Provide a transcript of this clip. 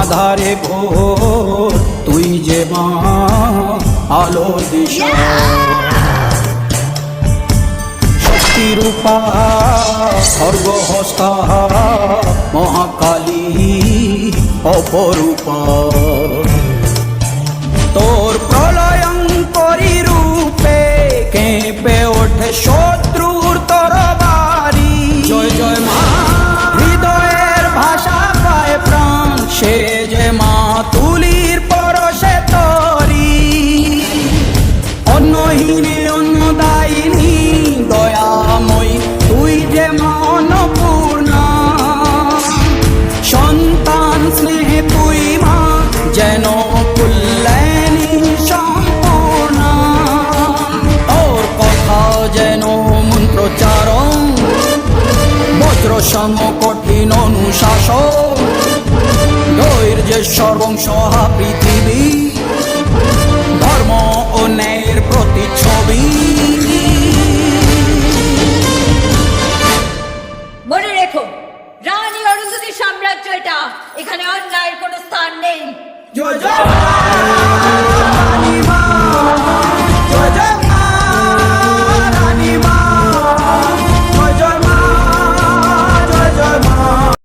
আধারে ভো তুই যে মা আলো দিশা। শক্তিরূপা স্বর্গহস্তা মহাকালী অপরূপা। সে যে মা তুলির পরশে তরি। অন্নহীনে, অন্নদায়িনী, দয়াময়ী, তুই যে মা অন্নপূর্ণা সন্তান স্নেহে তুই মা, যেন কুল্যাণী সম্পূর্ণ। ওর কথা যেন মন্ত্রচারণ বজ্র সম কঠিন অনুশাসন। ধৈর্যের সর্বংসহা পৃথিবী ধর্ম ও ন্যায়ের প্রতিচ্ছবি। মনে রেখো রানী অরুন্ধতি সাম্রাজ্য এটা। এখানে অন্যায়ের কোনো স্থান নেই। জয় জয়!